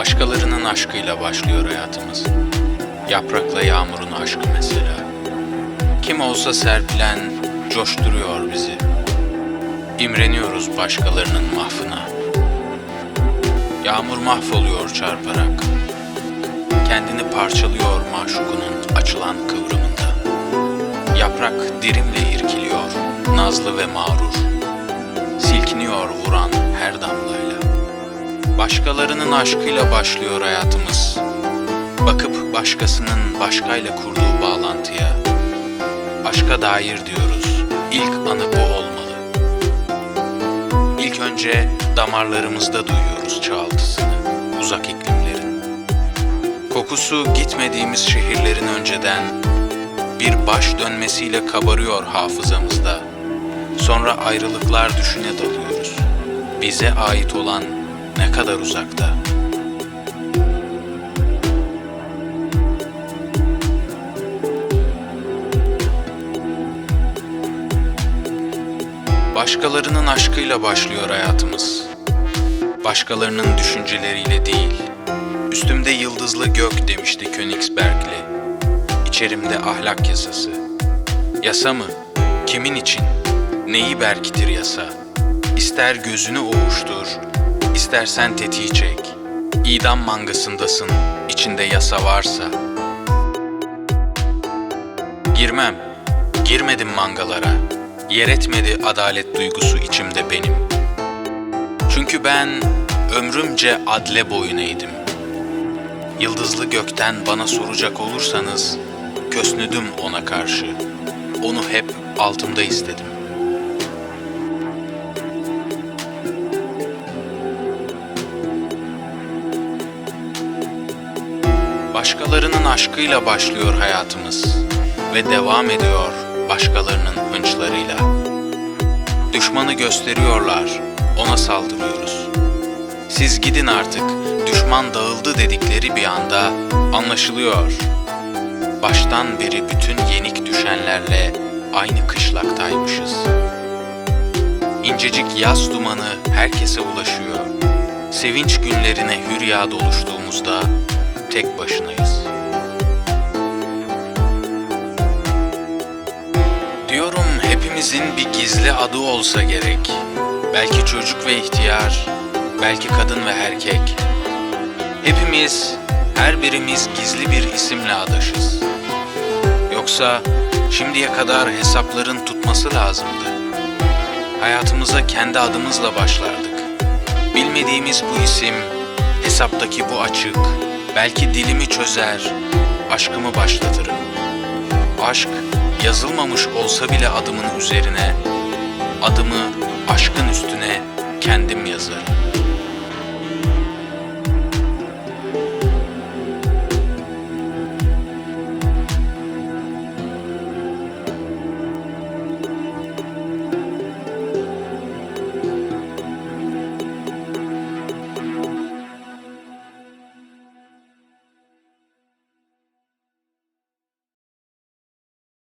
Başkalarının aşkıyla başlıyor hayatımız. Yaprakla yağmurun aşkı mesela. Kim olsa serpilen coşturuyor bizi. İmreniyoruz başkalarının mahfına. Yağmur mahvoluyor çarparak. Kendini parçalıyor maşukunun açılan kıvrımında. Yaprak dirimle irkiliyor, nazlı ve mağrur. Silkiniyor vuran her damlayla. Başkalarının aşkıyla başlıyor hayatımız. Bakıp başkasının başkayla kurduğu bağlantıya. Aşka dair diyoruz. İlk anı bu olmalı. İlk önce damarlarımızda duyuyoruz çağıltısını, uzak iklimlerin. Kokusu gitmediğimiz şehirlerin önceden bir baş dönmesiyle kabarıyor hafızamızda. Sonra ayrılıklar düşüne dalıyoruz. Bize ait olan ne kadar uzakta? Başkalarının aşkıyla başlıyor hayatımız. Başkalarının düşünceleriyle değil. Üstümde yıldızlı gök demişti Königsbergli. İçerimde ahlak yasası. Yasa mı? Kimin için? Neyi berkitir yasa? İster gözünü ovuştur, istersen tetiği çek. İdam mangasındasın, içinde yasa varsa. Girmem, girmedim mangalara. Yer etmedi adalet duygusu içimde benim. Çünkü ben ömrümce adle boyun eğdim. Yıldızlı gökten bana soracak olursanız, kösnüdüm ona karşı. Onu hep altımda istedim. Başkalarının aşkıyla başlıyor hayatımız ve devam ediyor başkalarının hınçlarıyla. Düşmanı gösteriyorlar, ona saldırıyoruz. Siz gidin artık, düşman dağıldı dedikleri bir anda anlaşılıyor. Baştan beri bütün yenik düşenlerle aynı kışlaktaymışız. İncecik yaz dumanı herkese ulaşıyor. Sevinç günlerine hürya doluştuğumuzda tek başınayız. Diyorum hepimizin bir gizli adı olsa gerek. Belki çocuk ve ihtiyar, belki kadın ve erkek. Hepimiz, her birimiz gizli bir isimle adaşız. Yoksa şimdiye kadar hesapların tutması lazımdı. Hayatımıza kendi adımızla başlardık. Bilmediğimiz bu isim, hesaptaki bu açık, belki dilimi çözer, aşkımı başlatırım. Aşk yazılmamış olsa bile adımın üzerine, adımı aşkın üstüne kendim yazarım.